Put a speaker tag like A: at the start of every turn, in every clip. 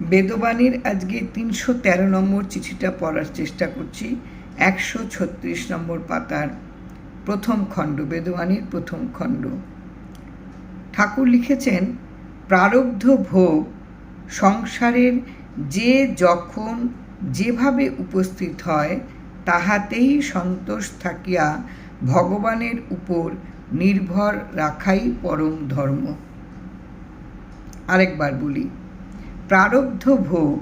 A: বেদবাণীর আজকে তিনশো তেরো নম্বর চিঠিটা পড়ার চেষ্টা করছি, একশো ছত্রিশ নম্বর পাতার প্রথম খণ্ড, বেদবাণীর প্রথম খণ্ড। ঠাকুর লিখেছেন, প্রারব্ধ ভোগ সংসারের যে যখন যেভাবে উপস্থিত হয়, তাহাতেই সন্তোষ থাকিয়া ভগবানের উপর নির্ভর রাখাই পরম ধর্ম। আরেকবার বলি প্রারব্ধ ভোগ,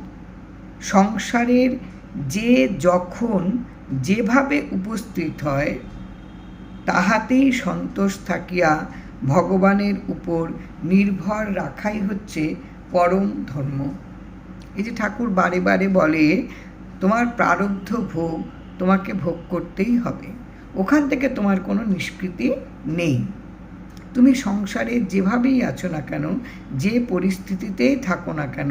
A: সংসারের যে যখন যেভাবে উপস্থিত হয়, তাহাতেই সন্তোষ থাকিয়া ভগবানের উপর নির্ভর রাখাই হচ্ছে পরম ধর্ম। এই যে ঠাকুর বারে বারে বলে, তোমার প্রারব্ধ ভোগ তোমাকে ভোগ করতেই হবে। ওখান থেকে তোমার কোনো নিষ্কৃতি নেই। তুমি সংসারে যেভাবেই আছো না কেন, যে পরিস্থিতিতেই থাকো না কেন,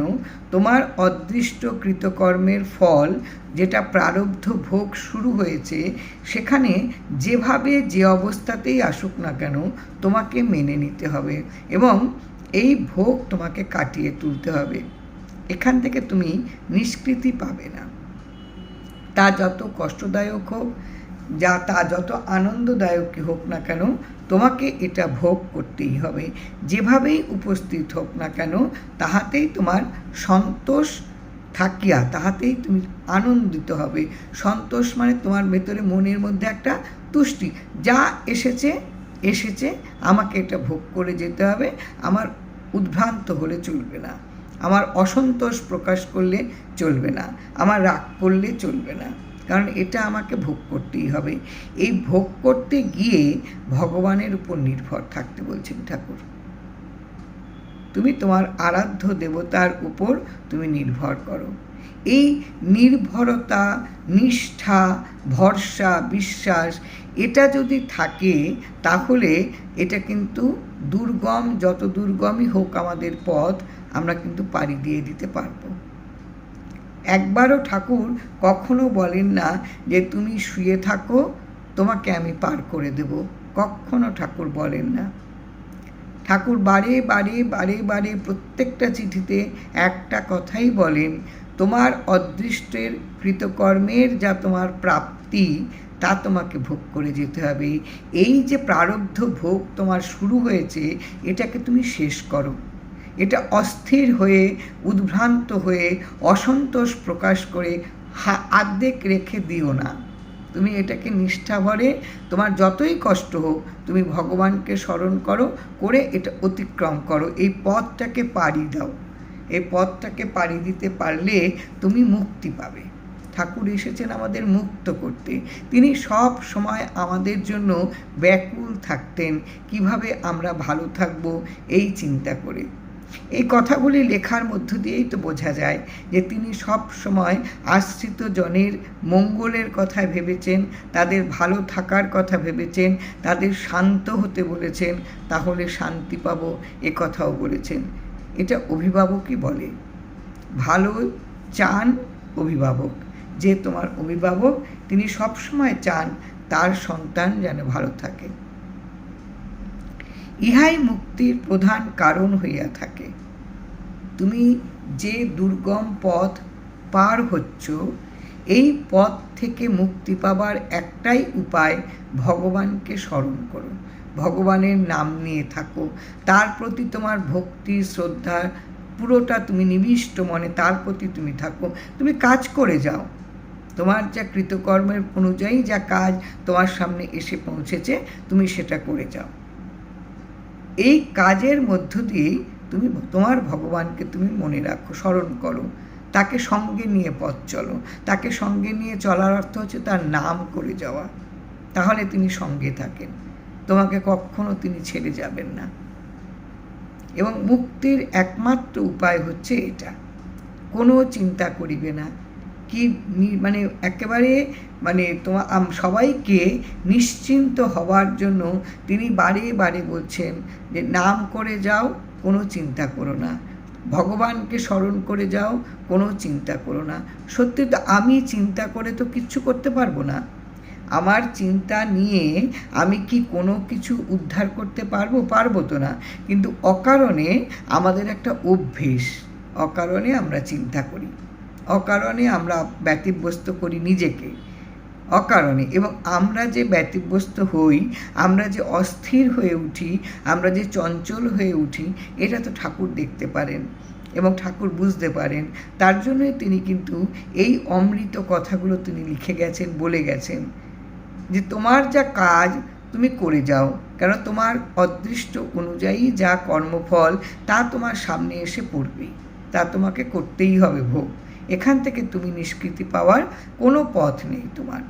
A: তোমার অদৃষ্ট কৃতকর্মের ফল যেটা প্রারব্ধ ভোগ শুরু হয়েছে, সেখানে যেভাবে যে অবস্থাতেই আসুক না কেন, তোমাকে মেনে নিতে হবে এবং এই ভোগ তোমাকে কাটিয়ে তুলতে হবে। এখান থেকে তুমি নিষ্কৃতি পাবে না। তা যত কষ্টদায়ক হোক, যা তা যত আনন্দদায়কই হোক না কেন তোমাকে এটা ভোগ করতেই হবে। যেভাবেই উপস্থিত হোক না কেন, তাহাতেই তোমার সন্তোষ থাকিয়া, তাহাতেই তুমি আনন্দিত হবে। সন্তোষ মানে তোমার ভেতরে মনের মধ্যে একটা তুষ্টি। যা এসেছে এসেছে, আমাকে এটা ভোগ করে যেতে হবে। আমার উদ্ভ্রান্ত হলে চলবে না। আমার অসন্তোষ প্রকাশ করলে চলবে না। আমার রাগ করলে চলবে না। কারণ এটা আমাকে ভোগ করতেই হবে। এই ভোগ করতে গিয়ে ভগবানের উপর নির্ভর থাকতে বলছেন ঠাকুর। তুমি তোমার আরাধ্য দেবতার উপর তুমি নির্ভর করো। এই নির্ভরতা, নিষ্ঠা, ভরসা, বিশ্বাস, এটা যদি থাকে, তাহলে এটা কিন্তু দুর্গম, যত দুর্গমই হোক আমাদের পথ, আমরা কিন্তু পাড়ি দিয়ে দিতে পারব। একবারও ঠাকুর কখনো বলেন না যে তুমি শুয়ে থাকো, তোমাকে আমি পার করে দেব। কখনো ঠাকুর বলেন না। ঠাকুর বারে বারে বারে বারে প্রত্যেকটা চিঠিতে একটা কথাই বলেন, তোমার অদৃষ্টের কৃতকর্মের যা তোমার প্রাপ্তি, তা তোমাকে ভোগ করে যেতে হবে। এই যে প্রারব্ধ ভোগ তোমার শুরু হয়েছে, এটাকে তুমি শেষ করো। এটা অস্থির হয়ে, উদ্ভ্রান্ত হয়ে, অসন্তোষ প্রকাশ করে আর্ধেক রেখে দিও না। তুমি এটাকে নিষ্ঠা ভরে, তোমার যতই কষ্ট হোক, তুমি ভগবানকে স্মরণ করো, করে এটা অতিক্রম করো। এই পথটাকে পাড়ি দাও। এই পথটাকে পাড়ি দিতে পারলে তুমি মুক্তি পাবে। ঠাকুর এসেছেন আমাদের মুক্ত করতে। তিনি সব সময় আমাদের জন্য ব্যাকুল থাকতেন। কীভাবে আমরা ভালো থাকব, এই চিন্তা করে। এই কথাগুলি লেখার মধ্য দিয়েই তো বোঝা যায় যে তিনি সব সময় আশ্রিত জনের মঙ্গলের কথা ভেবেছেন, তাদের ভালো থাকার কথা ভেবেছেন, তাদের শান্ত হতে বলেছেন, তাহলে শান্তি পাব এ কথাও বলেছেন। এটা অভিভাবকই বলে। ভালো চান অভিভাবক। যে তোমার অভিভাবক, তিনি সবসময় চান তার সন্তান যেন ভালো থাকে। ইহাই মুক্তির প্রধান কারণ হইয়া থাকে। তুমি যে দুর্গম পথ পার হচ্ছ, এই পথ থেকে মুক্তি পাবার একটাই উপায় ভগবানকে স্মরণ করো। ভগবানের নাম নিয়ে থাকো। তার প্রতি তোমার ভক্তি, শ্রদ্ধা পুরোটা তুমি নিবিষ্ট মনে তার প্রতি তুমি থাকো। তুমি কাজ করে যাও। তোমার যা কৃতকর্মের অনুযায়ী যা কাজ তোমার সামনে এসে পৌঁছেছে, তুমি সেটা করে যাও। এই কাজের মধ্য দিয়েই তুমি তোমার ভগবানকে তুমি মনে রাখো, স্মরণ করো। তাকে সঙ্গে নিয়ে পথ চলো। তাকে সঙ্গে নিয়ে চলার অর্থ হচ্ছে তার নাম করে যাওয়া। তাহলে তিনি সঙ্গে থাকেন। তোমাকে কখনো তিনি ছেড়ে যাবেন না। এবং মুক্তির একমাত্র উপায় হচ্ছে এটা। কোনো চিন্তা করিবে না। কি মানে একেবারে মানে তোমার সবাইকে নিশ্চিন্ত হওয়ার জন্য তিনি বারে বারে বলছেন যে, নাম করে যাও, কোনো চিন্তা করো না। ভগবানকে স্মরণ করে যাও, কোনো চিন্তা করো না। সত্যি তো আমি চিন্তা করে তো কিচ্ছু করতে পারব না। আমার চিন্তা নিয়ে আমি কি কোনো কিছু উদ্ধার করতে পারব পারব তো না। কিন্তু অকারণে আমাদের একটা অভ্যেস, অকারণে আমরা চিন্তা করি। অকারণে আমরা ব্যতিব্যস্ত করি নিজেকে। অকারণে। এবং আমরা যে ব্যতিব্যস্ত হই, আমরা যে অস্থির হয়ে উঠি, আমরা যে চঞ্চল হয়ে উঠি, এটা তো ঠাকুর দেখতে পারেন এবং ঠাকুর বুঝতে পারেন। তার জন্যই তিনি কিন্তু এই অমৃত কথাগুলো তিনি লিখে গেছেন, বলে গেছেন যে, তোমার যা কাজ, তুমি করে যাও। কেন তোমার অদৃষ্ট অনুযায়ী যা কর্মফল, তা তোমার সামনে এসে পড়বে। তা তোমাকে করতেই হবে ভোগ। এখান থেকে তুমি নিষ্কৃতি পাওয়ার কোনো পথ নেই তোমার।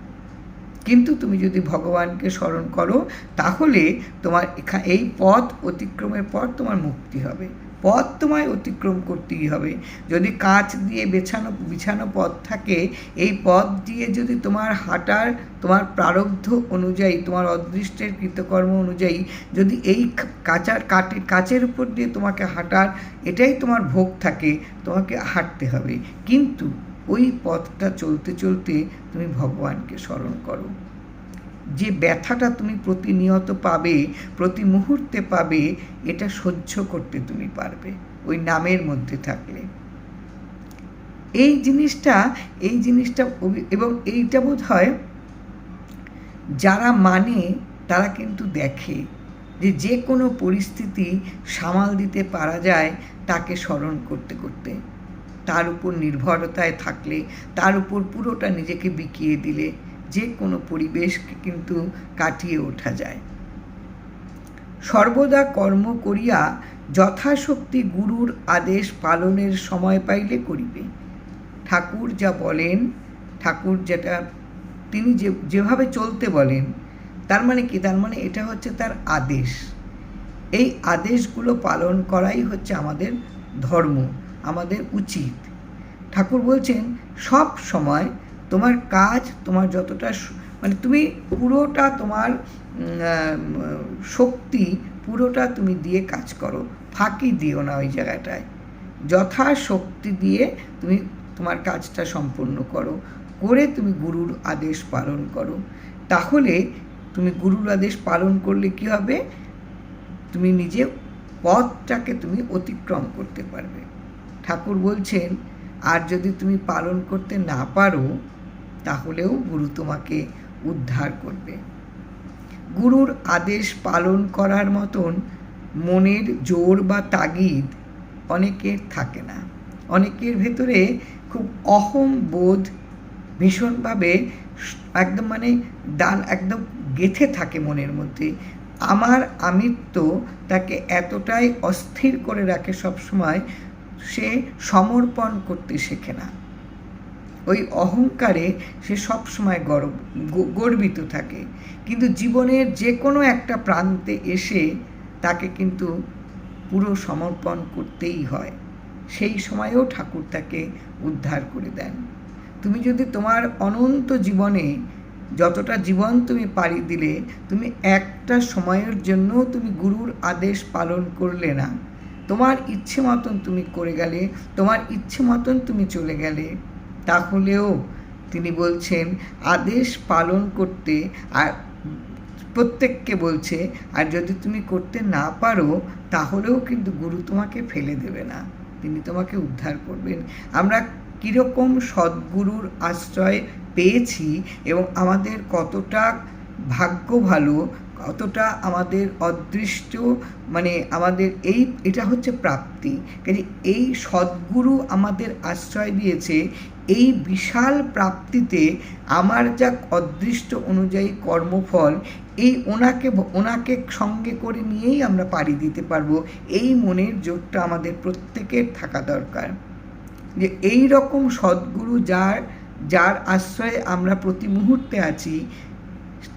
A: কিন্তু তুমি যদি ভগবানকে স্মরণ করো, তাহলে তোমার এই পথ অতিক্রমের পর তোমার মুক্তি হবে। পথ তোমায় অতিক্রম করতেই হবে। যদি কাঁচ দিয়ে বেছানো, বিছানো পথ থাকে, এই পথ দিয়ে যদি তোমার হাঁটার, তোমার প্রারব্ধ অনুযায়ী, তোমার অদৃষ্টের কৃতকর্ম অনুযায়ী, যদি এই কাঁচার কাটে, কাচের উপর দিয়ে তোমাকে হাঁটার, এটাই তোমার ভোগ থাকে, তোমাকে হাঁটতে হবে। কিন্তু ওই পথটা চলতে চলতে তুমি ভগবানকে স্মরণ করো। যে ব্যথাটা তুমি প্রতিনিয়ত পাবে, প্রতি মুহূর্তে পাবে, এটা সহ্য করতে তুমি পারবে। ওই নামের মধ্যে থাকলে। এই জিনিসটা এই জিনিসটা এবং এইটা বোধ হয় যারা মানে তারা কিন্তু দেখে যে যে কোনো পরিস্থিতি সামাল দিতে পারা যায় তাকে স্মরণ করতে করতে। তার উপর নির্ভরতায় থাকলে, তার উপর পুরোটা নিজেকে বিকিয়ে দিলে যে কোনো পরিবেশকে কিন্তু কাটিয়ে ওঠা যায়। সর্বদা কর্ম করিয়া যথাশক্তি গুরুর আদেশ পালনের সময় পাইলে করিবে। ঠাকুর যা বলেন, ঠাকুর যেটা তিনি যে, যেভাবে চলতে বলেন, তার মানে কি? তার মানে এটা হচ্ছে তার আদেশ। এই আদেশগুলো পালন করাই হচ্ছে আমাদের ধর্ম, আমাদের উচিত। ঠাকুর বলছেন, সব সময় তোমার কাজ, তোমার যতটা মানে তুমি পুরোটা তোমার শক্তি পুরোটা তুমি দিয়ে কাজ করো, ফাঁকি দিও না ওই জায়গাটায়। যথাশক্তি দিয়ে তুমি তোমার কাজটা সম্পূর্ণ করো, করে তুমি গুরুর আদেশ পালন করো। তাহলে তুমি গুরুর আদেশ পালন করলে কি হবে? তুমি নিজে পথটাকে তুমি অতিক্রম করতে পারবে। ঠাকুর বলছেন, আর যদি তুমি পালন করতে না পারো তাহলেও গুরু তোমাকে উদ্ধার করবে। গুরুর আদেশ পালন করার মতন মনের জোর বা তাগিদ অনেকের থাকে না। অনেকের ভেতরে খুব অহম বোধ ভীষণভাবে একদম মানে দান একদম গেথে থাকে মনের মধ্যে। আমার আমিত্ব তাকে এতটাই অস্থির করে রাখে সবসময় সে সমর্পণ করতে শেখে না। ওই অহংকারে সে সবসময় গর্ব গর্বিত থাকে। কিন্তু জীবনের যে কোনো একটা প্রান্তে এসে তাকে কিন্তু পুরো সমর্পণ করতেই হয়। সেই সময়েও ঠাকুর তাকে উদ্ধার করে দেন। তুমি যদি তোমার অনন্ত জীবনে যতটা জীবন তুমি পাড়ি দিলে, তুমি একটা সময়ের জন্য তুমি গুরুর আদেশ পালন করলে না। তোমার ইচ্ছে মতন তুমি করে গেলে, তোমার ইচ্ছে মতন তুমি চলে গেলে তাহলেও তিনি বলছেন, আদেশ পালন করতে আর প্রত্যেককে বলছে, আর যদি তুমি করতে না পারো, তাহলেও কিন্তু গুরু তোমাকে ফেলে দেবে না। তিনি তোমাকে উদ্ধার করবেন। আমরা কীরকম সদ্গুরুর আশ্রয় পেয়েছি এবং আমাদের কতটা ভাগ্য ভালো, কতটা আমাদের অদৃষ্ট মানে আমাদের এই, এটা হচ্ছে প্রাপ্তি। কাজে এই সদ্গুরু আমাদের আশ্রয় দিয়েছে এই বিশাল প্রাপ্তিতে আমার যা অদৃষ্ট অনুযায়ী কর্মফল, এই ওনাকে ওনাকে সঙ্গে করে নিয়েই আমরা পাড়ি দিতে পারব। এই মনের জোরটা আমাদের প্রত্যেকের থাকা দরকার। যে এই রকম সদ্গুরু যার যার আশ্রয়ে আমরা প্রতি মুহূর্তে আছি,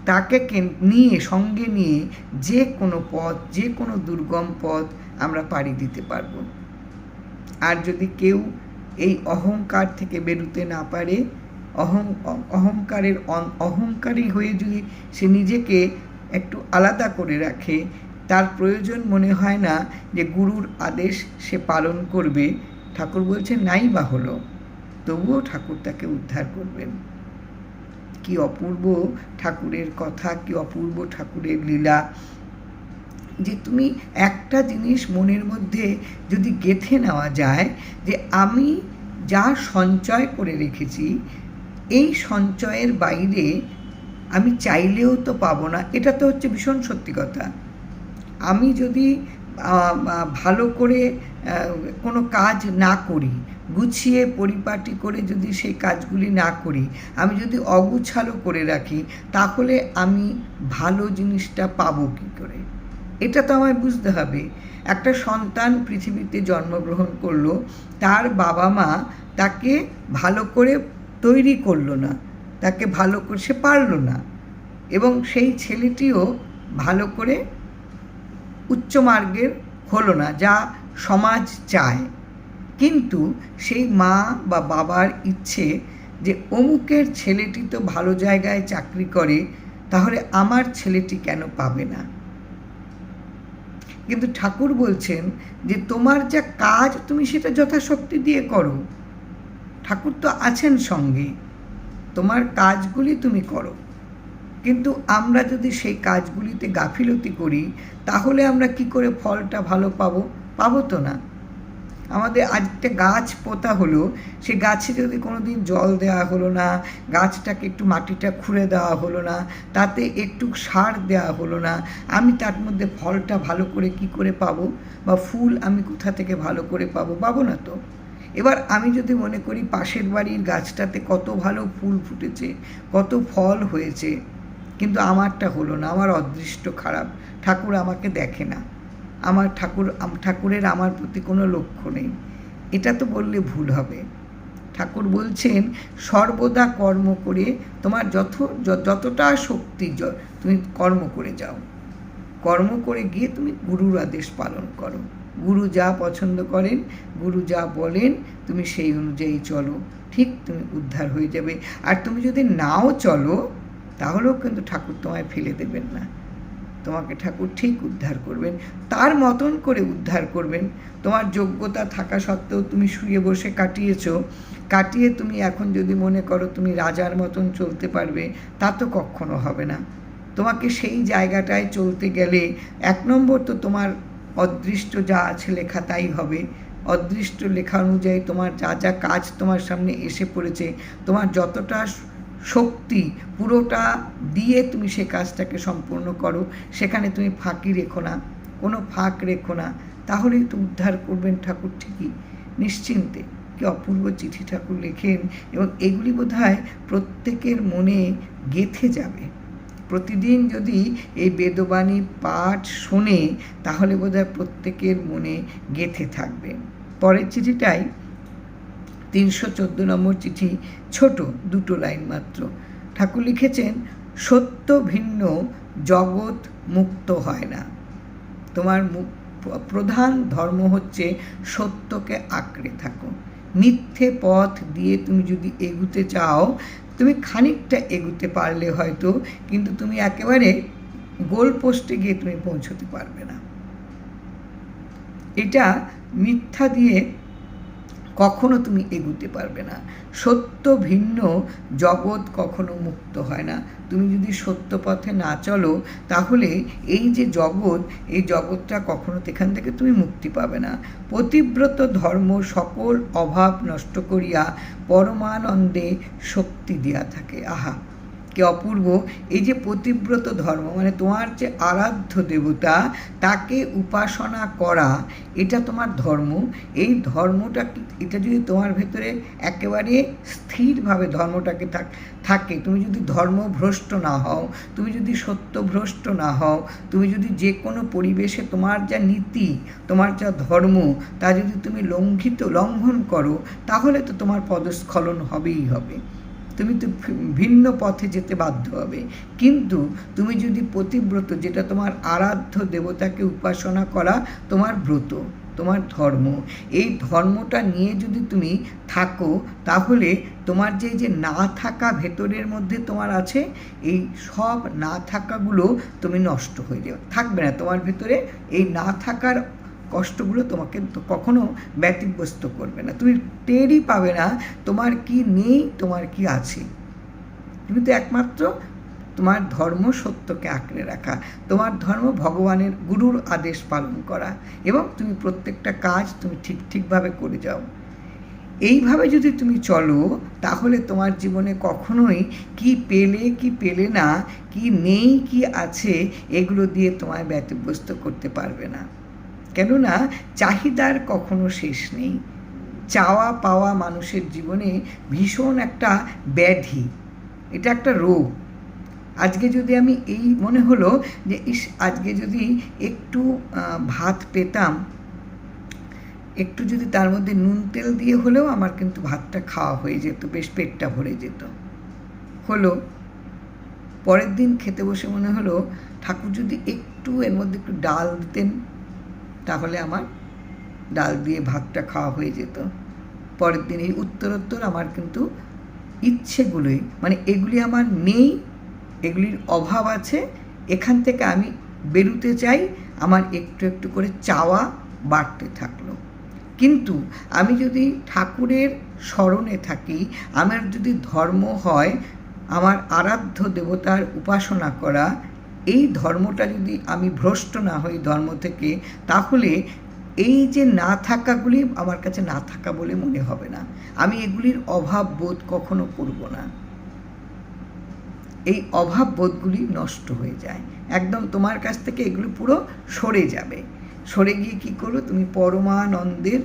A: তাকে নিয়ে, সঙ্গে নিয়ে যে কোনো পথ, যে কোনো দুর্গম পথ আমরা পাড়ি দিতে পারব। আর যদি কেউ এই অহংকার থেকে বেরোতে না পারে। অহং, অহংকারের অহংকারী হয়ে যদি সে নিজেকে একটু আলাদা করে রাখে, তার প্রয়োজন মনে হয় না যে গুরুর আদেশ সে পালন করবে। ঠাকুর বলছে নাই বা হলো। তবুও ঠাকুর তাকে উদ্ধার করবেন। কি অপূর্ব ঠাকুরের কথা, কি অপূর্ব ঠাকুরের লীলা। যে তুমি একটা জিনিস মনের মধ্যে যদি গেঁথে নেওয়া যায়, যে আমি যা সঞ্চয় করে রেখেছি, এই সঞ্চয়ের বাইরে আমি চাইলেও তো পাবো না। এটা তো হচ্ছে ভীষণ সত্যি কথা। আমি যদি ভালো করে কোনো কাজ না করি, গুছিয়ে পরিপাটি করে যদি সেই কাজগুলি না করি, আমি যদি অগুছালো করে রাখি, তাহলে আমি ভালো জিনিসটা পাবো কী করে? এটা তো আমায় বুঝতে হবে। একটা সন্তান পৃথিবীতে জন্মগ্রহণ করল, তার বাবা মা তাকে ভালো করে তৈরি করল না, তাকে ভালো করে সে পারল না এবং সেই ছেলেটিও ভালো করে উচ্চ মার্গের হলো না, যা সমাজ চায়। কিন্তু সেই মা বা বাবার ইচ্ছে যে অমুকের ছেলেটি তো ভালো জায়গায় চাকরি করে, তাহলে আমার ছেলেটি কেন পাবে না? কিন্তু ঠাকুর বলছেন যে তোমার যা কাজ, তুমি সেটা যথাশক্তি দিয়ে করো। ঠাকুর তো আছেন সঙ্গে, তোমার কাজগুলি তুমি করো। কিন্তু আমরা যদি সেই কাজগুলিতে গাফিলতি করি, তাহলে আমরা কি করে ফলটা ভালো পাবো? পাবো তো না। আমাদের আজ একটা গাছ পোতা হলো, সে গাছে যদি কোনো দিন জল দেওয়া হলো না, গাছটাকে একটু মাটিটা খুঁড়ে দেওয়া হলো না, তাতে একটু সার দেওয়া হলো না, আমি তার মধ্যে ফলটা ভালো করে কি করে পাবো? বা ফুল আমি কোথা থেকে ভালো করে পাবো? পাবো না তো। এবার আমি যদি মনে করি পাশের বাড়ির গাছটাতে কত ভালো ফুল ফুটেছে, কত ফল হয়েছে, কিন্তু আমারটা হলো না, আমার অদৃষ্ট খারাপ, ঠাকুর আমাকে দেখে না। আমার ঠাকুর ঠাকুরের আমার প্রতি কোনো লক্ষ্য নেই। এটা তো বললে ভুল হবে। ঠাকুর বলছেন, সর্বদা কর্ম করে তোমার যত যতটা শক্তি তুমি কর্ম করে যাও। কর্ম করে গিয়ে তুমি গুরুর আদেশ পালন করো। গুরু যা পছন্দ করেন, গুরু যা বলেন, তুমি সেই অনুযায়ী চলো। ঠিক তুমি উদ্ধার হয়ে যাবে। আর তুমি যদি নাও চলো, তাহলেও কিন্তু ঠাকুর তোমায় ফেলে দেবেন না। তোমাকে ঠাকুর ঠিক উদ্ধার করবেন, তার মতন করে উদ্ধার করবেন। তোমার যোগ্যতা থাকা সত্ত্বেও তুমি শুয়ে বসে কাটিয়েছ। কাটিয়ে তুমি এখন যদি মনে করো তুমি রাজার মতন চলতে পারবে, তা তো কখনো হবে না। তোমাকে সেই জায়গাটায় চলতে গেলে এক নম্বর তো তোমার অদৃষ্ট যা আছে লেখা তাই হবে। অদৃষ্ট লেখা অনুযায়ী তোমার যা যা কাজ তোমার সামনে এসে পড়েছে, তোমার যতটা শক্তি পুরোটা দিয়ে তুমি সে কাজটাকে সম্পূর্ণ করো। সেখানে তুমি ফাঁকি রেখো না। কোনো ফাঁক রেখো না। তাহলেই তো উদ্ধার করবেন ঠাকুর ঠিকই। নিশ্চিন্তে কি অপূর্ব চিঠি ঠাকুর লেখেন এবং এগুলি বোধ প্রত্যেকের মনে গেথে যাবে। প্রতিদিন যদি এই বেদবাণী পাঠ শোনে, তাহলে বোধহয় প্রত্যেকের মনে গেথে থাকবে। পরের চিঠিটাই তিনশো চোদ্দ নম্বর চিঠি, ছোট, দুটো লাইন মাত্র। ঠাকুর লিখেছেন, সত্য ভিন্ন, জগৎ মুক্ত হয় না। তোমার প্রধান ধর্ম হচ্ছে সত্যকে আঁকড়ে থাকো। মিথ্যে পথ দিয়ে তুমি যদি এগুতে চাও, তুমি খানিকটা এগুতে পারলে হয়তো, কিন্তু তুমি একেবারে গোল পোস্টে গিয়ে তুমি পৌঁছতে পারবে না। এটা মিথ্যা দিয়ে কখনো তুমি এগুতে পারবে না। সত্য ভিন্ন, জগৎ কখনো মুক্ত হয় না। তুমি যদি সত্য পথে না চলো, তাহলে এই যে জগৎ, এই জগৎটা কখনো এখান থেকে তুমি মুক্তি পাবে না। প্রতিব্রত ধর্ম সকল অভাব নষ্ট করিয়া পরমানন্দে শক্তি দিয়া থাকে। আহা! কে অপূর্ব, এই যে পতিব্রত ধর্ম মানে তোমার যে আরাধ্য দেবতা, তাকে উপাসনা করা, এটা তোমার ধর্ম। এই ধর্মটা এটা যদি তোমার ভেতরে একেবারে স্থিরভাবে ধর্মটাকে থাক- থাকে, তুমি যদি ধর্মভ্রষ্ট না হও, তুমি যদি সত্যভ্রষ্ট না হও, তুমি যদি যে কোনো পরিবেশে তোমার যা নীতি, তোমার যা ধর্ম, তা যদি তুমি লঙ্ঘিত, লঙ্ঘন করো, তাহলে তো তোমার পদস্খলন হবেই হবে। তুমি তো ভিন্ন পথে যেতে বাধ্য হবে। কিন্তু তুমি যদি পতিব্রত, যেটা তোমার আরাধ্য দেবতাকে উপাসনা করা তোমার ব্রত, তোমার ধর্ম, এই ধর্মটা নিয়ে যদি তুমি থাকো, তাহলে তোমার যে যে না থাকা ভেতরের মধ্যে তোমার আছে, এই সব না থাকাগুলো তুমি নষ্ট হয়ে যাবে। থাকবে না তোমার ভেতরে, এই না থাকার কষ্টগুলো তোমাকে কখনো ব্যতিব্যস্ত করবে না। তুমি টেরই পাবে না তোমার কি নেই, তোমার কি আছে। তুমি তো একমাত্র তোমার ধর্ম সত্যকে আঁকড়ে রাখা, তোমার ধর্ম ভগবানের গুরুর আদেশ পালন করা এবং তুমি প্রত্যেকটা কাজ তুমি ঠিক ঠিকভাবে করে যাও। এইভাবে যদি তুমি চলো, তাহলে তোমার জীবনে কখনোই কি পেলে কি পেলে না, কি নেই, কি আছে, এগুলো দিয়ে তোমায় ব্যতিব্যস্ত করতে পারবে না। কেননা চাহিদার কখনো শেষ নেই। চাওয়া পাওয়া মানুষের জীবনে ভীষণ একটা ব্যাধি, এটা একটা রোগ। আজকে যদি আমি এই মনে হলো যে, ইস, আজকে যদি একটু ভাত পেতাম, একটু যদি তার মধ্যে নুন তেল দিয়ে হলেও আমার কিন্তু ভাতটা খাওয়া হয়ে যেত, বেশ পেটটা ভরে যেত। হলো, পরের দিন খেতে বসে মনে হলো, ঠাকুর যদি একটু এর মধ্যে একটু ডাল দিতেন তাহলে আমার ডাল দিয়ে ভাতটা খাওয়া হয়ে যেত। পরের দিন এই উত্তরোত্তর আমার কিন্তু ইচ্ছেগুলোই মানে এগুলি আমার নেই, এগুলির অভাব আছে, এখান থেকে আমি বেরুতে চাই, আমার একটু একটু করে চাওয়া বাড়তে থাকল। কিন্তু আমি যদি ঠাকুরের স্মরণে থাকি, আমার যদি ধর্ম হয়, আমার আরাধ্য দেবতার উপাসনা করা এই ধর্মটা যদি আমি ভ্রষ্ট না হই ধর্ম থেকে, তাহলে এই যে না থাকাগুলি আমার কাছে না থাকা বলে মনে হবে না। আমি এগুলির অভাব বোধ কখনো করব না। এই অভাব বোধগুলি নষ্ট হয়ে যায়। একদম তোমার কাছ থেকে এগুলো পুরো সরে যাবে। সরে গিয়ে কী করো তুমি পরমানন্দের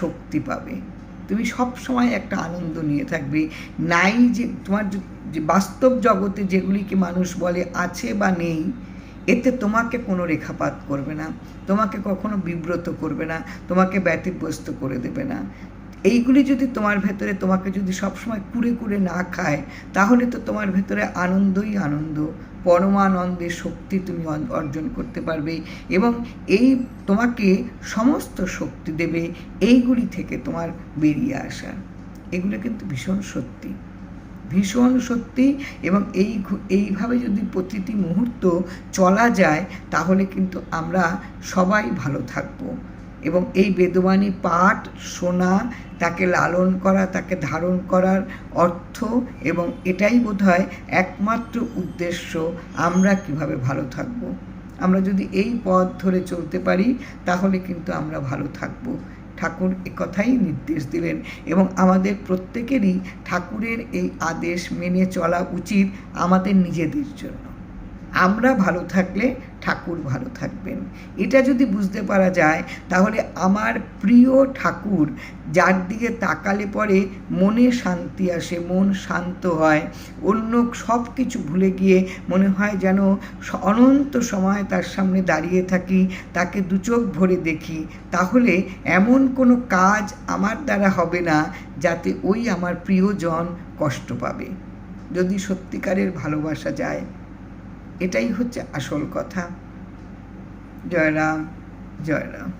A: শক্তি পাবে। তুমি সব সময় একটা আনন্দ নিয়ে থাকবে। নাই যে তোমার যে বাস্তব জগতে যেগুলিকে মানুষ বলে আছে বা নেই, এতে তোমাকে কোনো রেখাপাত করবে না। তোমাকে কখনো বিব্রত করবে না। তোমাকে ব্যতিব্যস্ত করে দেবে না। এইগুলি যদি তোমার ভেতরে তোমাকে যদি সবসময় কুড়ে কুড়ে না খায়, তাহলে তো তোমার ভেতরে আনন্দই আনন্দ। পরমানন্দের শক্তি তুমি অর্জন করতে পারবে এবং এই তোমাকে সমস্ত শক্তি দেবে এইগুলি থেকে তোমার বেরিয়ে আসা এগুলো কিন্তু ভীষণ সত্যি। ভীষণ সত্যি এবং এই এইভাবে যদি প্রতিটি মুহূর্ত চলা যায়, তাহলে কিন্তু আমরা সবাই ভালো থাকব। এবং এই বেদবাণী পাঠ শোনা, তাকে লালন করা, তাকে ধারণ করার অর্থ এবং এটাই বোধ হয় একমাত্র উদ্দেশ্য আমরা কীভাবে ভালো থাকব। আমরা যদি এই পথ ধরে চলতে পারি, তাহলে কিন্তু আমরা ভালো থাকব। ঠাকুর কথাই নির্দেশ দিলেন এবং আমাদের প্রত্যেকেরই ঠাকুরের এই আদেশ মেনে চলা উচিত আমাদের নিজেদের জন্য। আমরা ভালো থাকলে ঠাকুর ভালো থাকবেন। এটা যদি বুঝতে পারা যায়, তাহলে আমার প্রিয় ঠাকুর যার দিকে তাকালে পরে মনে শান্তি আসে, মন শান্ত হয়। অন্য সব কিছু ভুলে গিয়ে মনে হয় যেন অনন্ত সময় তার সামনে দাঁড়িয়ে থাকি, তাকে দুচোখ ভরে দেখি। তাহলে এমন কোনো কাজ আমার দ্বারা হবে না যাতে ওই আমার প্রিয়জন কষ্ট পাবে। যদি সত্যিকারের ভালোবাসা যায় এটাই হচ্ছে আসল কথা। জয়রাম জয়রাম জয় রাম।